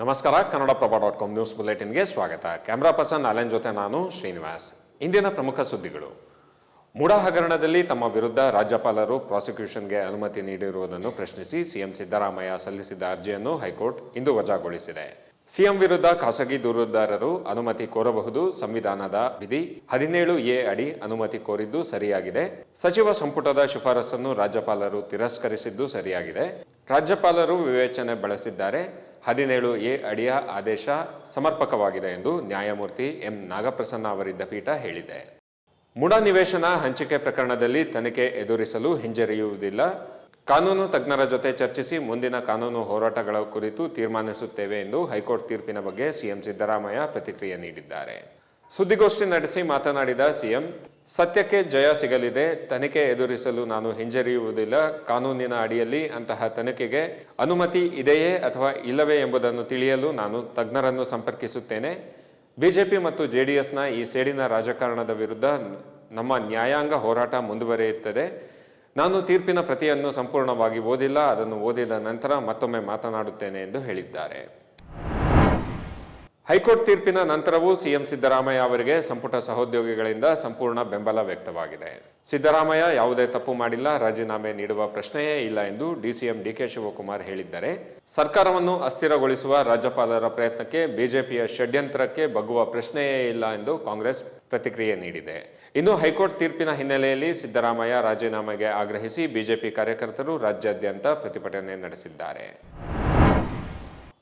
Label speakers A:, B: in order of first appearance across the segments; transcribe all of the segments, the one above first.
A: ನಮಸ್ಕಾರ Kannada Prabha dot com news ಬುಲೆಟಿನ್ಗೆ ಸ್ವಾಗತ. ಕ್ಯಾಮ್ರಾ ಪರ್ಸನ್ ಅಲೆನ್ ಜೊತೆ ನಾನು ಶ್ರೀನಿವಾಸ್. ಇಂದಿನ ಪ್ರಮುಖ ಸುದ್ದಿಗಳು. ಮೂಡಾ ಹಗರಣದಲ್ಲಿ ತಮ್ಮ ವಿರುದ್ಧ ರಾಜ್ಯಪಾಲರು ಪ್ರಾಸಿಕ್ಯೂಷನ್ಗೆ ಅನುಮತಿ ನೀಡಿರುವುದನ್ನು ಪ್ರಶ್ನಿಸಿ ಸಿಎಂ ಸಿದ್ದರಾಮಯ್ಯ ಸಲ್ಲಿಸಿದ್ದ ಅರ್ಜಿಯನ್ನು ಹೈಕೋರ್ಟ್ ಇಂದು ವಜಾಗೊಳಿಸಿದೆ. ಸಿಎಂ ವಿರುದ್ಧ ಖಾಸಗಿ ದೂರುದಾರರು ಅನುಮತಿ ಕೋರಬಹುದು. ಸಂವಿಧಾನದ ವಿಧಿ ಹದಿನೇಳು ಎ ಅಡಿ ಅನುಮತಿ ಕೋರಿದ್ದು ಸರಿಯಾಗಿದೆ. ಸಚಿವ ಸಂಪುಟದ ಶಿಫಾರಸನ್ನು ರಾಜ್ಯಪಾಲರು ತಿರಸ್ಕರಿಸಿದ್ದು ಸರಿಯಾಗಿದೆ. ರಾಜ್ಯಪಾಲರು ವಿವೇಚನೆ ಬಳಸಿದ್ದಾರೆ. ಹದಿನೇಳು ಎ ಅಡಿಯ ಆದೇಶ ಸಮರ್ಪಕವಾಗಿದೆ ಎಂದು ನ್ಯಾಯಮೂರ್ತಿ ಎಂ ನಾಗಪ್ರಸನ್ನ ಅವರಿದ್ದ ಪೀಠ ಹೇಳಿದೆ. ಮುಡ ನಿವೇಶನ ಹಂಚಿಕೆ ಪ್ರಕರಣದಲ್ಲಿ ತನಿಖೆ ಎದುರಿಸಲು ಹಿಂಜರಿಯುವುದಿಲ್ಲ. ಕಾನೂನು ತಜ್ಞರ ಜೊತೆ ಚರ್ಚಿಸಿ ಮುಂದಿನ ಕಾನೂನು ಹೋರಾಟಗಳ ಕುರಿತು ತೀರ್ಮಾನಿಸುತ್ತೇವೆ ಎಂದು ಹೈಕೋರ್ಟ್ ತೀರ್ಪಿನ ಬಗ್ಗೆ ಸಿಎಂ ಸಿದ್ದರಾಮಯ್ಯ ಪ್ರತಿಕ್ರಿಯೆ ನೀಡಿದ್ದಾರೆ. ಸುದ್ದಿಗೋಷ್ಠಿ ನಡೆಸಿ ಮಾತನಾಡಿದ ಸಿಎಂ, ಸತ್ಯಕ್ಕೆ ಜಯ ಸಿಗಲಿದೆ, ತನಿಖೆ ಎದುರಿಸಲು ನಾನು ಹಿಂಜರಿಯುವುದಿಲ್ಲ. ಕಾನೂನಿನ ಅಡಿಯಲ್ಲಿ ಅಂತಹ ತನಿಖೆಗೆ ಅನುಮತಿ ಇದೆಯೇ ಅಥವಾ ಇಲ್ಲವೇ ಎಂಬುದನ್ನು ತಿಳಿಯಲು ನಾನು ತಜ್ಞರನ್ನು ಸಂಪರ್ಕಿಸುತ್ತೇನೆ. ಬಿಜೆಪಿ ಮತ್ತು ಜೆಡಿಎಸ್ನ ಈ ಸೇಡಿನ ರಾಜಕಾರಣದ ವಿರುದ್ಧ ನಮ್ಮ ನ್ಯಾಯಾಂಗ ಹೋರಾಟ ಮುಂದುವರಿಯುತ್ತದೆ. ನಾನು ತೀರ್ಪಿನ ಪ್ರತಿಯನ್ನು ಸಂಪೂರ್ಣವಾಗಿ ಓದಿಲ್ಲ. ಅದನ್ನು ಓದಿದ ನಂತರ ಮತ್ತೊಮ್ಮೆ ಮಾತನಾಡುತ್ತೇನೆ ಎಂದು ಹೇಳಿದ್ದಾರೆ. ಹೈಕೋರ್ಟ್ ತೀರ್ಪಿನ ನಂತರವೂ ಸಿಎಂ ಸಿದ್ದರಾಮಯ್ಯ ಅವರಿಗೆ ಸಂಪುಟ ಸಹೋದ್ಯೋಗಿಗಳಿಂದ ಸಂಪೂರ್ಣ ಬೆಂಬಲ ವ್ಯಕ್ತವಾಗಿದೆ. ಸಿದ್ದರಾಮಯ್ಯ ಯಾವುದೇ ತಪ್ಪು ಮಾಡಿಲ್ಲ, ರಾಜೀನಾಮೆ ನೀಡುವ ಪ್ರಶ್ನೆಯೇ ಇಲ್ಲ ಎಂದು ಡಿಸಿಎಂ ಡಿಕೆ ಶಿವಕುಮಾರ್ ಹೇಳಿದ್ದಾರೆ. ಸರ್ಕಾರವನ್ನು ಅಸ್ಥಿರಗೊಳಿಸುವ ರಾಜ್ಯಪಾಲರ ಪ್ರಯತ್ನಕ್ಕೆ ಬಿಜೆಪಿಯ ಷಡ್ಯಂತ್ರಕ್ಕೆ ಬಗ್ಗುವ ಪ್ರಶ್ನೆಯೇ ಇಲ್ಲ ಎಂದು ಕಾಂಗ್ರೆಸ್ ಪ್ರತಿಕ್ರಿಯೆ ನೀಡಿದೆ. ಇನ್ನು ಹೈಕೋರ್ಟ್ ತೀರ್ಪಿನ ಹಿನ್ನೆಲೆಯಲ್ಲಿ ಸಿದ್ದರಾಮಯ್ಯ ರಾಜೀನಾಮೆಗೆ ಆಗ್ರಹಿಸಿ ಬಿಜೆಪಿ ಕಾರ್ಯಕರ್ತರು ರಾಜ್ಯಾದ್ಯಂತ ಪ್ರತಿಭಟನೆ ನಡೆಸಿದ್ದಾರೆ.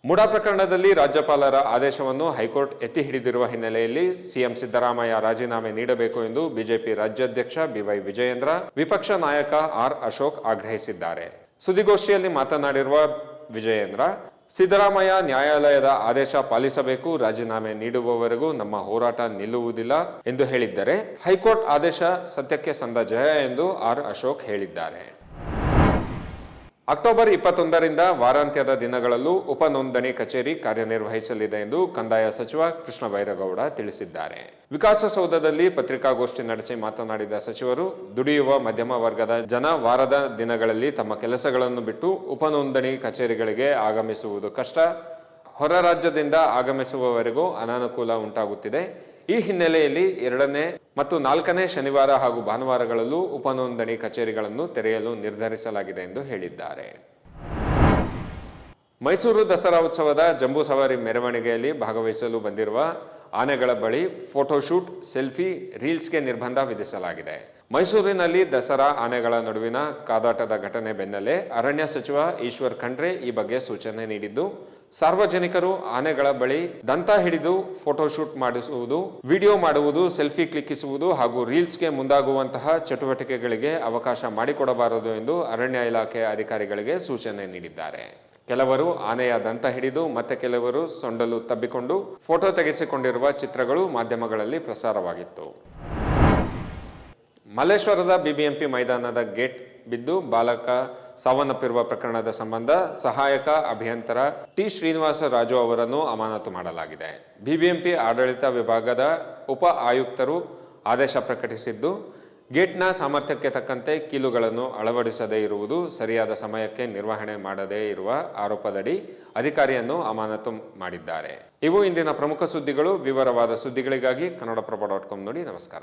A: ಮುಡಾ ಪ್ರಕರಣದಲ್ಲಿ ರಾಜ್ಯಪಾಲರ ಆದೇಶವನ್ನು ಹೈಕೋರ್ಟ್ ಎತ್ತಿ ಹಿಡಿದಿರುವ ಹಿನ್ನೆಲೆಯಲ್ಲಿ ಸಿಎಂ ಸಿದ್ದರಾಮಯ್ಯ ರಾಜೀನಾಮೆ ನೀಡಬೇಕು ಎಂದು ಬಿಜೆಪಿ ರಾಜ್ಯಾಧ್ಯಕ್ಷ ಬಿವೈ ವಿಜಯೇಂದ್ರ, ವಿಪಕ್ಷ ನಾಯಕ ಆರ್ ಅಶೋಕ್ ಆಗ್ರಹಿಸಿದ್ದಾರೆ. ಸುದ್ದಿಗೋಷ್ಠಿಯಲ್ಲಿ ಮಾತನಾಡಿರುವ ವಿಜಯೇಂದ್ರ, ಸಿದ್ದರಾಮಯ್ಯ ನ್ಯಾಯಾಲಯದ ಆದೇಶ ಪಾಲಿಸಬೇಕು, ರಾಜೀನಾಮೆ ನೀಡುವವರೆಗೂ ನಮ್ಮ ಹೋರಾಟ ನಿಲ್ಲುವುದಿಲ್ಲ ಎಂದು ಹೇಳಿದ್ದರೆ ಹೈಕೋರ್ಟ್ ಆದೇಶ ಸತ್ಯಕ್ಕೆ ಸಂದ ಜಯ ಎಂದು ಆರ್ ಅಶೋಕ್ ಹೇಳಿದ್ದಾರೆ. ಅಕ್ಟೋಬರ್ ಇಪ್ಪತ್ತೊಂದರಿಂದ ವಾರಾಂತ್ಯದ ದಿನಗಳಲ್ಲೂ ಉಪನೋಂದಣಿ ಕಚೇರಿ ಕಾರ್ಯನಿರ್ವಹಿಸಲಿದೆ ಎಂದು ಕಂದಾಯ ಸಚಿವ ಕೃಷ್ಣ ಬೈರೇಗೌಡ ತಿಳಿಸಿದ್ದಾರೆ. ವಿಕಾಸಸೌಧದಲ್ಲಿ ಪತ್ರಿಕಾಗೋಷ್ಠಿ ನಡೆಸಿ ಮಾತನಾಡಿದ ಸಚಿವರು, ದುಡಿಯುವ ಮಧ್ಯಮ ವರ್ಗದ ಜನ ವಾರದ ದಿನಗಳಲ್ಲಿ ತಮ್ಮ ಕೆಲಸಗಳನ್ನು ಬಿಟ್ಟು ಉಪನೋಂದಣಿ ಕಚೇರಿಗಳಿಗೆ ಆಗಮಿಸುವುದು ಕಷ್ಟ. ಹೊರ ರಾಜ್ಯದಿಂದ ಆಗಮಿಸುವವರೆಗೂ ಅನಾನುಕೂಲ ಉಂಟಾಗುತ್ತಿದೆ. ಈ ಹಿನ್ನೆಲೆಯಲ್ಲಿ ಎರಡನೇ ಮತ್ತು ನಾಲ್ಕನೇ ಶನಿವಾರ ಹಾಗೂ ಭಾನುವಾರಗಳಲ್ಲೂ ಉಪನೋಂದಣಿ ಕಚೇರಿಗಳನ್ನು ತೆರೆಯಲು ನಿರ್ಧರಿಸಲಾಗಿದೆ ಎಂದು ಹೇಳಿದ್ದಾರೆ. ಮೈಸೂರು ದಸರಾ ಉತ್ಸವದ ಜಂಬೂ ಸವಾರಿ ಮೆರವಣಿಗೆಯಲ್ಲಿ ಭಾಗವಹಿಸಲು ಬಂದಿರುವ ಆನೆಗಳ ಬಳಿ ಫೋಟೋಶೂಟ್, ಸೆಲ್ಫಿ, ರೀಲ್ಸ್ಗೆ ನಿರ್ಬಂಧ ವಿಧಿಸಲಾಗಿದೆ. ಮೈಸೂರಿನಲ್ಲಿ ದಸರಾ ಆನೆಗಳ ನಡುವಿನ ಕಾದಾಟದ ಘಟನೆ ಬೆನ್ನಲ್ಲೇ ಅರಣ್ಯ ಸಚಿವ ಈಶ್ವರ್ ಖಂಡ್ರೆ ಈ ಬಗ್ಗೆ ಸೂಚನೆ ನೀಡಿದ್ದು, ಸಾರ್ವಜನಿಕರು ಆನೆಗಳ ಬಳಿ ದಂತ ಹಿಡಿದು ಫೋಟೋಶೂಟ್ ಮಾಡಿಸುವುದು, ವಿಡಿಯೋ ಮಾಡುವುದು, ಸೆಲ್ಫಿ ಕ್ಲಿಕ್ಕಿಸುವುದು ಹಾಗೂ ರೀಲ್ಸ್ಗೆ ಮುಂದಾಗುವಂತಹ ಚಟುವಟಿಕೆಗಳಿಗೆ ಅವಕಾಶ ಮಾಡಿಕೊಡಬಾರದು ಎಂದು ಅರಣ್ಯ ಇಲಾಖೆ ಅಧಿಕಾರಿಗಳಿಗೆ ಸೂಚನೆ ನೀಡಿದ್ದಾರೆ. ಕೆಲವರು ಆನೆಯ ದಂತ ಹಿಡಿದು ಮತ್ತೆ ಕೆಲವರು ಸೊಂಡಲು ತಬ್ಬಿಕೊಂಡು ಫೋಟೋ ತೆಗೆಸಿಕೊಂಡಿರುವ ಚಿತ್ರಗಳು ಮಾಧ್ಯಮಗಳಲ್ಲಿ ಪ್ರಸಾರವಾಗಿತ್ತು. ಮಲ್ಲೇಶ್ವರದ ಬಿಬಿಎಂಪಿ ಮೈದಾನದ ಗೇಟ್ ಬಿದ್ದು ಬಾಲಕ ಸಾವನ್ನಪ್ಪಿರುವ ಪ್ರಕರಣದ ಸಂಬಂಧ ಸಹಾಯಕ ಅಭಿಯಂತರ ಟಿ ಶ್ರೀನಿವಾಸ ರಾಜು ಅವರನ್ನು ಅಮಾನತು ಮಾಡಲಾಗಿದೆ. ಬಿಬಿಎಂಪಿ ಆಡಳಿತ ವಿಭಾಗದ ಉಪ ಆಯುಕ್ತರು ಆದೇಶ ಪ್ರಕಟಿಸಿದ್ದು ಗೇಟ್ನ ಸಾಮರ್ಥ್ಯಕ್ಕೆ ತಕ್ಕಂತೆ ಕೀಲುಗಳನ್ನು ಅಳವಡಿಸದೇ ಇರುವುದು ಸರಿಯಾದ ಸಮಯಕ್ಕೆ ನಿರ್ವಹಣೆ ಮಾಡದೇ ಇರುವ ಆರೋಪದಡಿ ಅಧಿಕಾರಿಯನ್ನು ಅಮಾನತು ಮಾಡಿದ್ದಾರೆ. ಇವು ಇಂದಿನ ಪ್ರಮುಖ ಸುದ್ದಿಗಳು. ವಿವರವಾದ ಸುದ್ದಿಗಳಿಗಾಗಿ ಕನ್ನಡಪ್ರಭ ಡಾಟ್ ಕಾಮ್ ನೋಡಿ ನಮಸ್ಕಾರ.